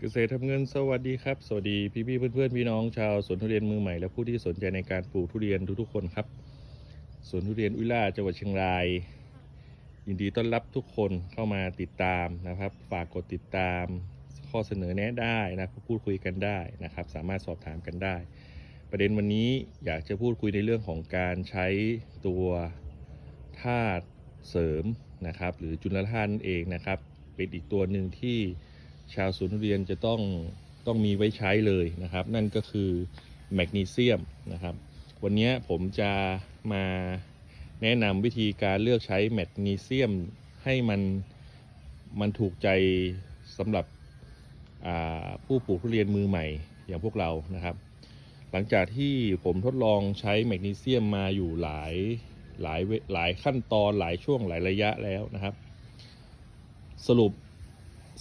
เกษตรทำเงินสวัสดีครับ สวัสดีพี่พี่เพื่อนๆพี่น้องชาวสวนทุเรียนมือใหม่และผู้ที่สนใจในการปลูกทุเรียนทุกๆคนครับสวนทุเรียนอุล่าจังหวัดเชียงราย ยินดีต้อนรับทุกคนเข้ามาติดตามนะครับ ฝากกดติดตามข้อเสนอแนะได้นะพูดคุยกันได้นะครับ สามารถสอบถามกันได้ ประเด็นวันนี้อยากจะพูดคุยในเรื่องของการใช้ตัวธาตุเสริมนะครับ หรือจุลธาตุเองนะครับ เป็นอีกตัวหนึ่งที่ ชาวสวนทุเรียนจะต้องต้องมีไว้ใช้เลยนะครับ นั่นก็คือแมกนีเซียมนะครับ วันนี้ผมจะมาแนะนำวิธีการเลือกใช้แมกนีเซียมให้มันมันถูกใจสำหรับผู้ปลูกทุเรียนมือใหม่อย่างพวกเรานะครับ หลังจากที่ผมทดลองใช้แมกนีเซียมมาอยู่หลายหลายเวหลายขั้นตอนหลายช่วงหลายระยะแล้วนะครับ สรุป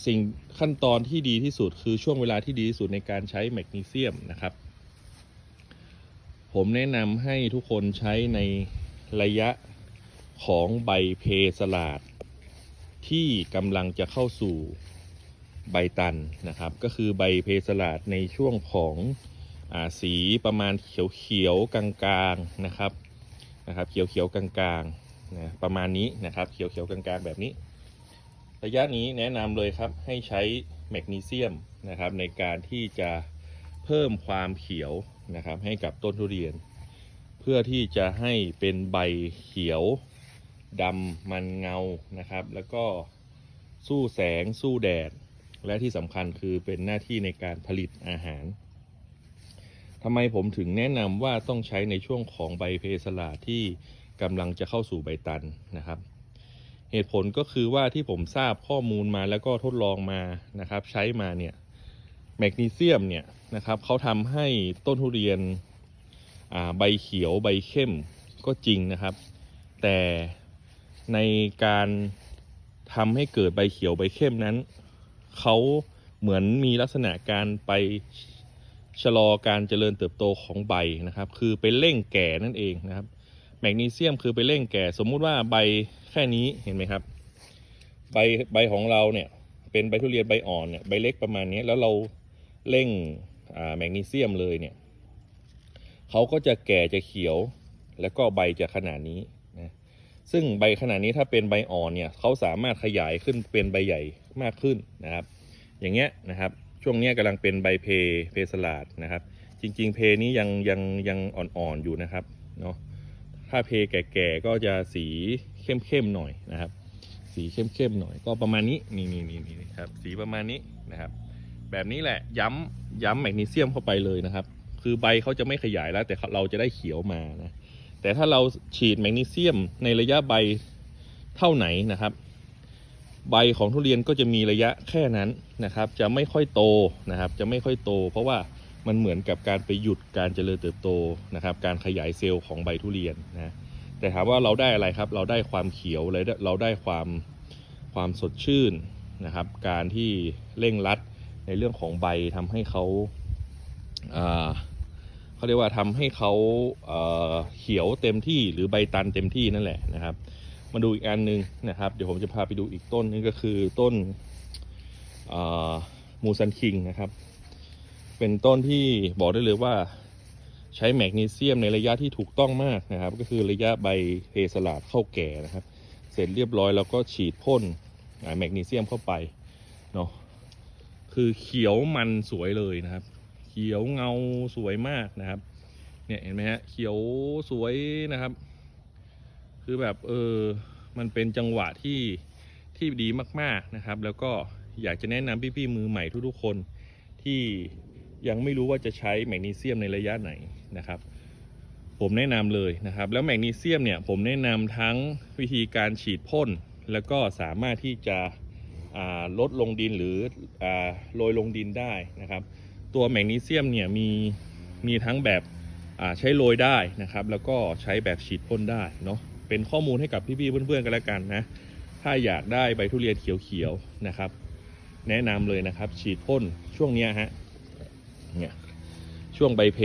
สิ่งขั้นตอนที่ดีที่สุดคือช่วงเวลาที่ดีที่สุดในการใช้แมกนีเซียมนะครับ ผมแนะนำให้ทุกคนใช้ในระยะของใบเพสลาด ที่กำลังจะเข้าสู่ใบตันนะครับ ก็คือใบเพสลาดในช่วงของอสีประมาณเขียวๆกลางๆนะครับนะครับเขียวๆกลางๆนะประมาณนี้นะครับเขียวๆกลางๆแบบนี้ ระยะนี้แนะนำเลยครับให้ใช้แมกนีเซียมนะครับในการที่จะเพิ่มความเขียวนะครับให้กับต้นทุเรียน เพื่อที่จะให้เป็นใบเขียวดำมันเงานะครับ แล้วก็สู้แสงสู้แดด และที่สำคัญคือเป็นหน้าที่ในการผลิตอาหารทำไมผมถึงแนะนำว่าต้องใช้ในช่วงของใบเพสลาที่กำลังจะเข้าสู่ใบตันนะครับ เหตุผลก็คือว่าที่ผมทราบข้อมูลมาแล้วก็ทดลองมานะครับ ใช้มาเนี่ยแมกนีเซียมเนี่ยนะครับเขาทำให้ต้นทุเรียนใบเขียวใบเข้มก็จริงนะครับ แต่ในการทำให้เกิดใบเขียวใบเข้มนั้นเขาเหมือนมีลักษณะการไปชะลอการเจริญเติบโตของใบนะครับ คือไปเร่งแก่นั่นเองนะครับ มกนีเซียมคือไปเร่งแก่ สมมุติว่าใบแค่นี้เห็นไหมครับ ใบใบของเราเนี่ยเป็นใบทุเรียนใบอ่อนเนี่ยใบเล็กประมาณนี้แล้วเราเร่งแมกนีเซียมเลยเนี่ยเขาก็จะแก่จะเขียวแล้วก็ใบจะขนาดนี้นะซึ่งใบขนาดนี้ถ้าเป็นใบอ่อนเนี่ยเขาสามารถขยายขึ้นเป็นใบใหญ่มากขึ้นนะครับ อย่างเงี้ยนะครับช่วงนี้กำลังเป็นใบเพเพสลาดนะครับ จริง ๆ เพนี้ยังยังยังอ่อนๆอยู่นะครับเนาะ ถ้าเพแก่ๆก็จะสีเข้มๆหน่อยนะครับ สีเข้มๆหน่อยก็ประมาณนี้นี่นี่นี่นี่ครับ สีประมาณนี้นะครับ แบบนี้แหละย้ำย้ำแมกนีเซียมเข้าไปเลยนะครับ คือใบเขาจะไม่ขยายแล้ว แต่เราจะได้เขียวมานะแต่ถ้าเราฉีดแมกนีเซียมในระยะใบเท่าไหนนะครับ ใบของทุเรียนก็จะมีระยะแค่นั้นนะครับ จะไม่ค่อยโตนะครับ จะไม่ค่อยโต เพราะว่า มันเหมือนกับการไปหยุดการเจริญเติบโตนะครับ การขยายเซลล์ของใบทุเรียนนะแต่ถามว่าเราได้อะไรครับ เราได้ความเขียวเราได้ความความสดชื่นนะครับ การที่เร่งรัดในเรื่องของใบทำให้เขาเขาเรียกว่าทำให้เขาเขียวเต็มที่หรือใบตันเต็มที่นั่นแหละนะครับ มาดูอีกอันหนึงนะครับ เดี๋ยวผมจะพาไปดูอีกต้นนึงก็คือต้นมูซันคิงนะครับ เป็นต้นที่บอกได้เลยว่าใช้แมกนีเซียมในระยะที่ถูกต้องมากนะครับ ก็คือระยะใบเพสลาดเข้าแก่นะครับ เสร็จเรียบร้อยแล้วก็ฉีดพ่นแมกนีเซียมเข้าไปเนาะคือเขียวมันสวยเลยนะครับ เขียวเงาสวยมากนะครับเนี่ยเห็นไหมฮะเขียวสวยนะครับ คือแบบเออมันเป็นจังหวะที่ที่ดีมากๆนะครับ แล้วก็อยากจะแนะนำพี่ๆมือใหม่ทุกๆคนที่ ยังไม่รู้ว่าจะใช้แมกนีเซียมในระยะไหนนะครับ ผมแนะนำเลยนะครับ แล้วแมกนีเซียมเนี่ยผมแนะนำทั้งวิธีการฉีดพ่น แล้วก็สามารถที่จะลดลงดินหรือโรยลงดินได้นะครับ ตัวแมกนีเซียมเนี่ยมีมีทั้งแบบใช้โรยได้นะครับ แล้วก็ใช้แบบฉีดพ่นได้เนาะเป็นข้อมูลให้กับพี่ๆเพื่อนๆกันแล้วกันนะถ้าอยากได้ใบทุเรียนเขียวๆนะครับ แนะนำเลยนะครับ ฉีดพ่นช่วงนี้ฮะ เนี่ยช่วงใบเพ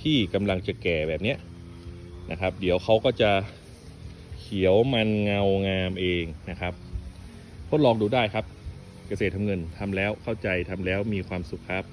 ที่กำลังจะแก่แบบเนี้ยนะครับ เดี๋ยวเขาก็จะเขียวมันเงางามเองนะครับทดลองดูได้ครับ เกษตรทำเงินทำแล้วเข้าใจทำแล้วมีความสุขครับ